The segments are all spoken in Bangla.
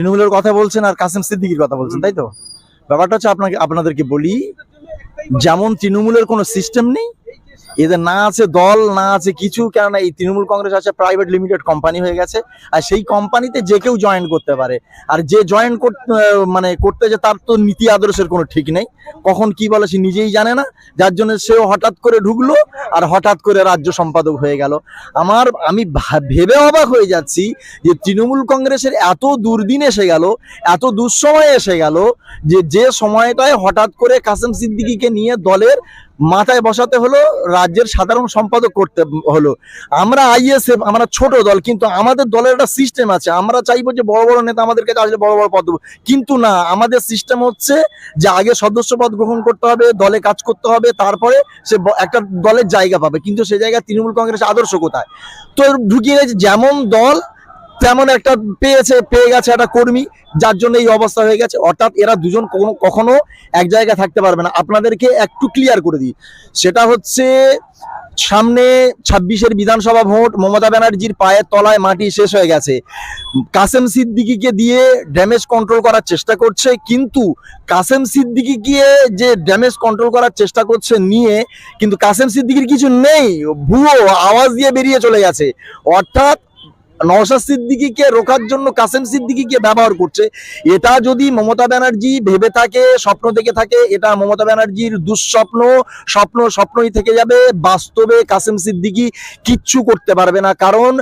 তৃণমূলের কথা বলছেন আর কাসেম সিদ্দিকির কথা বলছেন তাই তো? ব্যাপারটা হচ্ছে আপনাকে আপনাদেরকে বলি যেমন তৃণমূলের কোনো সিস্টেম নেই এদের না আছে দল, না আছে কিছু, কেননা এই তৃণমূল কংগ্রেস আছে প্রাইভেট লিমিটেড কোম্পানি হয়ে গেছে, আর সেই কোম্পানিতে যে কেউ জয়েন করতে পারে। আর যে জয়েন মানে করতে যে তার তো নীতি আদর্শের কোনো ঠিক নেই। কখন কি বলে সে নিজেই জানে না, যার জন্য সেও হঠাৎ করে ঢুকলো, আর হঠাৎ করে রাজ্য সম্পাদক হয়ে গেল। আমার, আমি ভেবে অবাক হয়ে যাচ্ছি যে তৃণমূল কংগ্রেসের এত দুর্দিন এসে গেল, এত দুঃসময় এসে গেল, যে যে সময়টায় হঠাৎ করে কাসেম সিদ্দিকিকে নিয়ে দলের মাথায় বসাতে হলো রাজ্যের সাধারণ সম্পাদক করতে হলো। আমরা আইএসএফ, আমরা ছোট দল, কিন্তু আমাদের দলের একটা সিস্টেম আছে। আমরা চাইব যে বড় বড় নেতা আমাদের কাছে আসলে বড় বড় পদ কিন্তু না, আমাদের সিস্টেম হচ্ছে যে আগে সদস্য পদ গ্রহণ করতে হবে, দলে কাজ করতে হবে, তারপরে সে একটা দলের জায়গা পাবে। কিন্তু সে জায়গায় তৃণমূল কংগ্রেস আদর্শ কোথায়? তো ঢুকিয়ে যেমন দল তেমন একটা পেয়েছে, পেয়ে গেছে একটা কর্মী, যার জন্য এই অবস্থা হয়ে গেছে। অর্থাৎ এরা দুজন কখনো এক জায়গায় থাকতে পারবে না। আপনাদেরকে একটু ক্লিয়ার করে দিই। সেটা হচ্ছে, সামনে ছাব্বিশের বিধানসভা ভোট, মমতা ব্যানার্জির পায়ের তলায় মাটি শেষ হয়ে গেছে। কাসেম সিদ্দিকিকে দিয়ে ড্যামেজ কন্ট্রোল করার চেষ্টা করছে, কিন্তু কাসেম সিদ্দিকি গিয়ে যে ড্যামেজ কন্ট্রোল করার চেষ্টা করছে নিয়ে, কিন্তু কাসেম সিদ্দিকির কিছু নেই। ভুয়ো আওয়াজ দিয়ে বেরিয়ে চলে গেছে। অর্থাৎ নওশাদ সিদ্দিকিকে রোখার জন্য, কাসেম সিদ্দিকিকে ব্যবহার করছে। এটা যদি মমতা ব্যানার্জি ভেবে থাকে, স্বপ্ন দেখে থাকে, এটা মমতা ব্যানার্জির দুঃস্বপ্ন, স্বপ্ন, স্বপ্নই থেকে যাবে। বাস্তবে কাসেম সিদ্দিকি কিচ্ছু করতে পারবে না, কারণ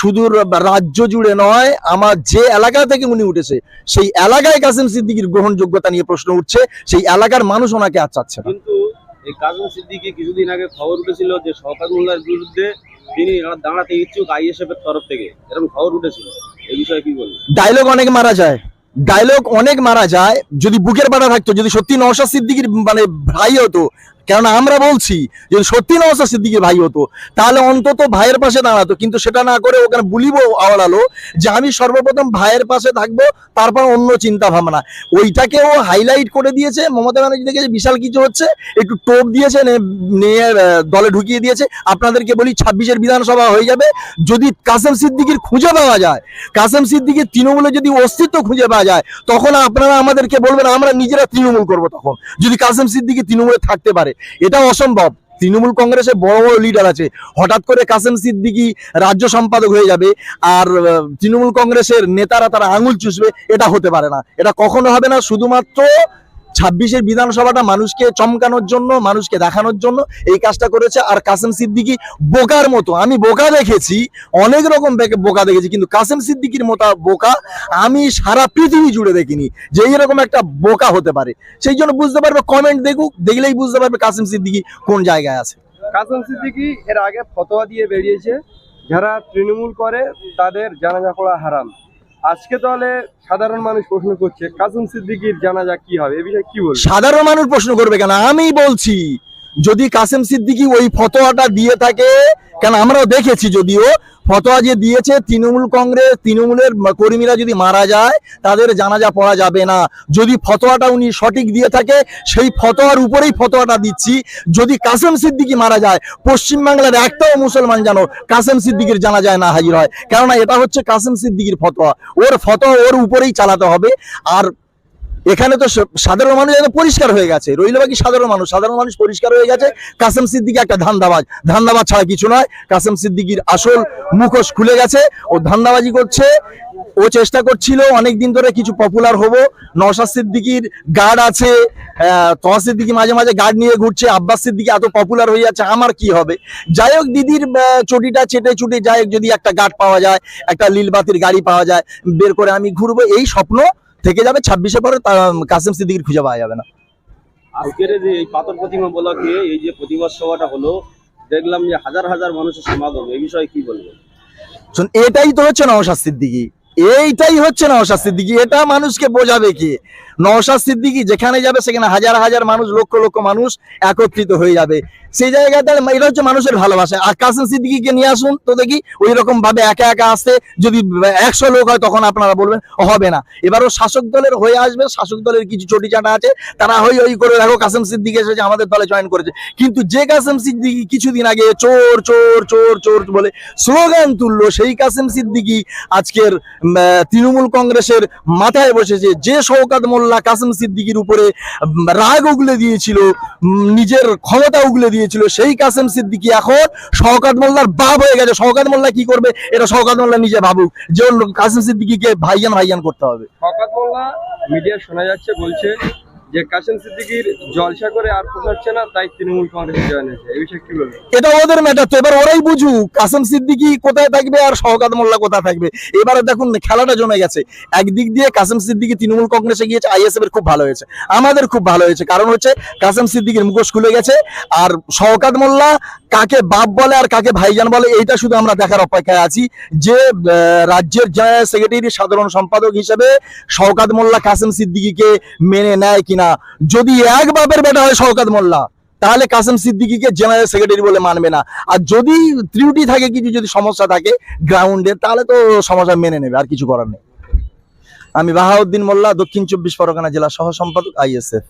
শুধু রাজ্য জুড়ে নয়, আমার যে এলাকা থেকে উনি উঠেছে, সেই এলাকায় কাসেম সিদ্দিকির গ্রহণযোগ্যতা নিয়ে প্রশ্ন উঠছে। সেই এলাকার মানুষ ওনাকে না। কিন্তু এই কাজল সিদ্দিকি কিছুদিন আগে খবর উঠেছিল যে মোল্লার বিরুদ্ধে দাঁড়াতে ইচ্ছুক আইএসএফের তরফ থেকে। এরকম খবর উঠেছিল। এই বিষয়ে কি ডায়লগ অনেক মারা যায়। ডায়লগ অনেক মারা যায়। যদি বুকের পাটা থাকতো, যদি সত্যি নওশাদ সিদ্দিকির মানে ভাই হতো কেননা আমরা বলছি যদি সত্যি নওশাদ সিদ্দিকির ভাই হতো, তাহলে অন্তত ভাইয়ের পাশে দাঁড়াতো। কিন্তু সেটা না করে ওখানে বুলিব আওড়ালো যে আমি সর্বপ্রথম ভাইয়ের পাশে থাকব, তারপর অন্য চিন্তা ভাবনা। ওইটাকেও হাইলাইট করে দিয়েছে, মমতা ব্যানার্জি দেখেছে বিশাল কিছু হচ্ছে, একটু টোপ দিয়েছে নিয়ে দলে ঢুকিয়ে দিয়েছে। আপনাদেরকে বলি, ছাব্বিশের বিধানসভা হয়ে যাবে। যদি কাসেম সিদ্দিকির খুঁজে পাওয়া যায়, কাসেম সিদ্দিকের তৃণমূলে যদি অস্তিত্ব খুঁজে পাওয়া যায়, তখন আপনারা আমাদেরকে বলবেন, আমরা নিজেরা তৃণমূল করব তখন। যদি কাসেম সিদ্দিকি তৃণমূলে থাকতে পারে এটা অসম্ভব। তৃণমূল কংগ্রেসে বড় বড় লিডার আছে। হঠাৎ করে কাসেম সিদ্দিকি রাজ্য সম্পাদক হয়ে যাবে আর তৃণমূল কংগ্রেসের নেতারা তারা আঙুল চুষবে, এটা হতে পারে না। এটা কখনো হবে না, শুধুমাত্র ছাব্বিশের বিধানসভাটা মানুষকে চমকানোর জন্য, মানুষকে দেখানোর জন্য এই কাজটা করেছে। আর কাসেম সিদ্দিকি বোকার মতো। আমি বোকা দেখেছি, অনেক রকম বেকে- দেখেছি, কিন্তু কাসেম সিদ্দিকির মতো বোকা আমি সারা পৃথিবী জুড়ে দেখিনি যে এরকম একটা বোকা হতে পারে। সেই জন্য বুঝতে পারবে কমেন্ট দেখুক, দেখলেই বুঝতে পারবে কাসেম সিদ্দিকি কোন জায়গায় আছে। কাসেম সিদ্দিকি এর আগে ফতোয়া দিয়ে বেরিয়েছে, যারা তৃণমূল করে, তাদের জানাজা করা হারাম। আজকে তাহলে সাধারণ মানুষ প্রশ্ন করছে কাজুম সিদ্দিকির জানাজা কি হবে? এ বিষয়ে কি বলব সাধারণ মানুষ প্রশ্ন করবে কেন? আমি বলছি। যদি কাসেম সিদ্দিকি ওই ফতোয়াটা দিয়ে থাকে, কেন আমরাও দেখেছি যদিও, ফতোয়া যে দিয়েছে তৃণমূল কংগ্রেস, তৃণমূলের কর্মীরা যদি মারা যায়, তাদের জানাজা পড়া যাবে না। যদি ফতোয়াটা উনি সঠিক দিয়ে থাকে, সেই ফতোয়ার উপরেই ফতোয়াটা দিচ্ছি। যদি কাসেম সিদ্দিকি মারা যায়, পশ্চিমবাংলার একটাও মুসলমান যেন কাসেম সিদ্দিকির জানাজায় না হাজির হয়। কেননা এটা হচ্ছে কাসেম সিদ্দিকির ফতোয়া। ওর ফতোয়া ওর উপরেই চালাতে হবে। আর এখানে তো সাধারণ মানুষ একদম পরিষ্কার হয়ে গেছে। রইল বাকি সাধারণ মানুষ। সাধারণ মানুষ পরিষ্কার হয়ে গেছে। কাসেম সিদ্দিকি একটা ধান্দাবাজ। ধান্দাবাজ ছাড়া কিছু নয়। কাসেম সিদ্দিকির আসল মুখোশ খুলে গেছে। ও ধান্দাবাজি করছে। ও চেষ্টা করছিল অনেক দিন ধরে কিছু পপুলার হব। নওশাদ সিদ্দিকির গার্ড আছে। তোহা সিদ্দিকি মাঝে মাঝে গার্ড নিয়ে ঘুরছে। আব্বাস সিদ্দিকি এত পপুলার হয়ে যাচ্ছে। আমার কি হবে? যাই হোক, দিদির চটিটা চেটে চুটে যাই যদি একটা গার্ড পাওয়া যায়, একটা লীলবাতির গাড়ি পাওয়া যায়, বের করে আমি ঘুরবো। এই স্বপ্ন থেকে যাবে ছাব্বিশে পরে কাসেম সিদ্দিকির খুঁজে পাওয়া যাবে না। আজকের যে এই পাথর প্রতিমা বলাকে এই যে প্রতিবাদ সভাটা হলো দেখলাম যে হাজার হাজার মানুষের সমাগম এই বিষয়ে কি বলবেন? শোন এটাই তো হচ্ছে নওশাদ সিদ্দিকি। এইটাই হচ্ছে নওশাদ সিদ্দিকি। এটা মানুষকে বোঝাবে কি? নওশাদ সিদ্দিকি যেখানে যাবে, সেখানে হাজার হাজার মানুষ, লক্ষ লক্ষ মানুষ একত্রিত হয়ে যাবে। সেই জায়গায় তাহলে এটা হচ্ছে মানুষের ভালোবাসা। আর কাসেম সিদ্দিকিকে নিয়ে আসুন তো দেখি ওই রকম ভাবে একা একা আসতে যদি একশো লোক হয়, তখন আপনারা বলবেন, হবে না। এবারও শাসক দলের হয়ে আসবে, শাসক দলের কিছু চটি চাটা আছে, তারা হই হই করে দেখো, কাসেম সিদ্দিকি এসেছে, আমাদের দলে জয়েন করেছে। কিন্তু যে কাসেম সিদ্দিকি কিছুদিন আগে চোর চোর চোর চোর বলে স্লোগান তুললো, সেই কাসেম সিদ্দিকি আজকের তৃণমূল কংগ্রেসের মাথায় বসেছে। যে শওকাত মোল্লা কাসিম সিদ্দিকির উপরে রাগ উগলে দিয়েছিল নিজের ক্ষমতা উগলে দিয়েছিল, সেই কাসিম সিদ্দিকি এখন শওকাত মোল্লার বাপ হয়ে গেছে। শওকাত মোল্লা কি করবে? এটা শওকাত মোল্লা নিজে ভাবুক। যে কাসিম সিদ্দিকিকে ভাইয়ান ভাইয়ান করতে হবে। শওকাত মোল্লা মিডিয়া শোনা যাচ্ছে, বলছে যে কাশেম সিদ্দিকির জলসা করে আর পোষাচ্ছে না, তাই তৃণমূল কংগ্রেস জয়েন হয়েছে এই বিষয়ে কি বলবেন? এটা ওদের ম্যাটার তো। এবার ওরাই বুঝু কাশেম সিদ্দিকি কোথায় থাকবে আর শওকাত মোল্লা কোথায় থাকবে। এবারে দেখুন, খেলাটা জমে গেছে। একদিক দিয়ে কাশেম সিদ্দিকি তৃণমূল কংগ্রেসে গিয়েছে, আইএসএফ এর খুব ভালো হয়েছে। আমাদের খুব ভালো হয়েছে। কারণ হচ্ছে কাসেম সিদ্দিকির মুখোশ খুলে গেছে, আর শওকাত মোল্লা কাকে বাপ বলে আর কাকে ভাইজান বলে, এইটা শুধু আমরা দেখার অপেক্ষায় আছি। যে রাজ্যের সেক্রেটারি সাধারণ সম্পাদক হিসেবে শওকাত মোল্লা কাসেম সিদ্দিকিকে মেনে নেয় কিনা। যদি এক বাপের বেটা হয় শওকাত মোল্লা, তাহলে কাসেম সিদ্দিকিকে জেনারেল সেক্রেটারি বলে মানবে না। আর যদি ত্রুটি থাকে, কিছু যদি সমস্যা থাকে গ্রাউন্ডে তাহলে তো সমস্যা মেনে নেবে, আর কিছু করার নেই। আমি বাহাউদ্দিন মোল্লা, দক্ষিণ চব্বিশ পরগনা জেলা সহ সম্পাদক আইএসএফ।